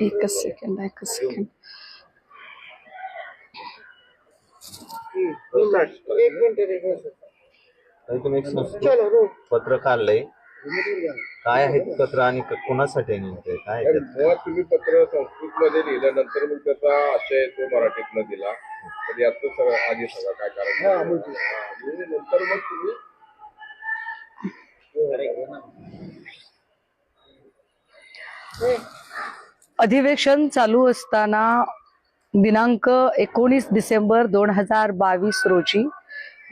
एकच सेकंड एकच सेकंड आणि तुम्ही एक संस्कृत पत्र काढलंय. काय आहे ते पत्र आणि क- कोणासाठी आहे? नेमकं काय आहे त्यात? मुळात तुम्ही पत्र संस्कृत मध्ये लिहिल्यानंतर मग त्याचा आशय तो मराठीतनं दिला. तर याचं सगळं आधी सगळं काय कारण हा, नंतर मग तुम्ही अधिवेशन चालू असताना दिनांक एकोणीस डिसेंबर दोन हजार बावीस रोजी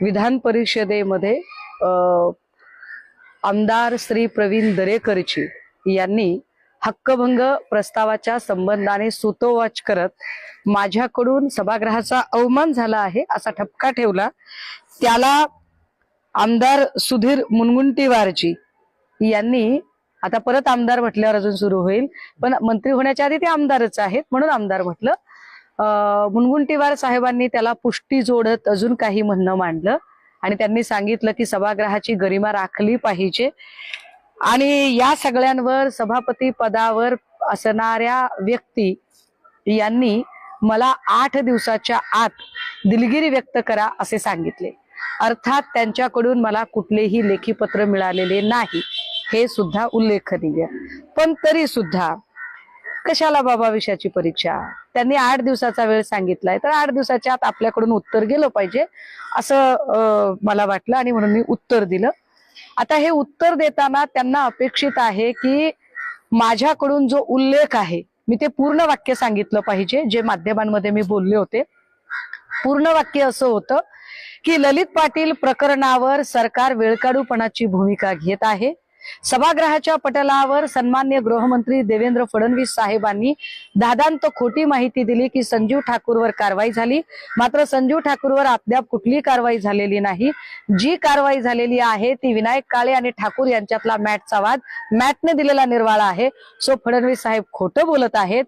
विधान परिषदेमध्ये आमदार श्री प्रवीण दरेकरची यांनी हक्कभंग प्रस्तावाच्या संबंधाने सुतोवाच करत माझ्याकडून सभागृहाचा अवमान झाला आहे असा ठपका ठेवला. त्याला आमदार सुधीर मुनगुंटीवारजी यांनी आता परत आमदार म्हटल्यावर अजून सुरू होईल. पण मंत्री होण्याच्या आधी ते आमदारच आहेत म्हणून आमदार म्हटलं. मुनगुंटीवार साहेबांनी त्याला पुष्टी जोडत अजून काही म्हणणं मांडलं. आणि त्यांनी सांगितलं की सभागृहाची गरिमा राखली पाहिजे. आणि या सगळ्यांवर सभापती पदावर असणाऱ्या व्यक्ती यांनी मला आठ दिवसाच्या आत दिलगिरी व्यक्त करा असे सांगितले. अर्थात त्यांच्याकडून मला कुठलेही लेखी पत्र मिळालेले नाही. हे सुद्धा उल्लेखनीय. पण तरी सुद्धा कशाला बाबा विषयाची परीक्षा? त्यांनी आठ दिवसाचा वेळ सांगितलाय तर आठ दिवसाच्या आत आपल्याकडून उत्तर गेलं पाहिजे असं मला वाटलं आणि म्हणून मी उत्तर दिलं. आता हे उत्तर देताना त्यांना अपेक्षित आहे की माझ्याकडून जो उल्लेख आहे मी ते पूर्ण वाक्य सांगितलं पाहिजे जे माध्यमांमध्ये मी बोलले होते. पूर्ण वाक्य असं होतं की ललित पाटील प्रकरणावर सरकार वेळकाढूपणाची भूमिका घेत आहे सभागृहाच्या पटलावर सन्मान्य गृहमंत्री देवेंद्र फडणवीस साहेबांनी दादांत खोटी माहिती दिली की संजीव ठाकूरवर कारवाई झाली. मात्र संजीव ठाकूरवर अद्याप कुठली कारवाई झालेली नाही. जी कारवाई झालेली आहे ती विनायक काळे आणि ठाकूर यांच्यातला मॅटचा वाद. मॅटने दिलेला निर्वाळा आहे. सो फडणवीस साहेब खोटं बोलत आहेत.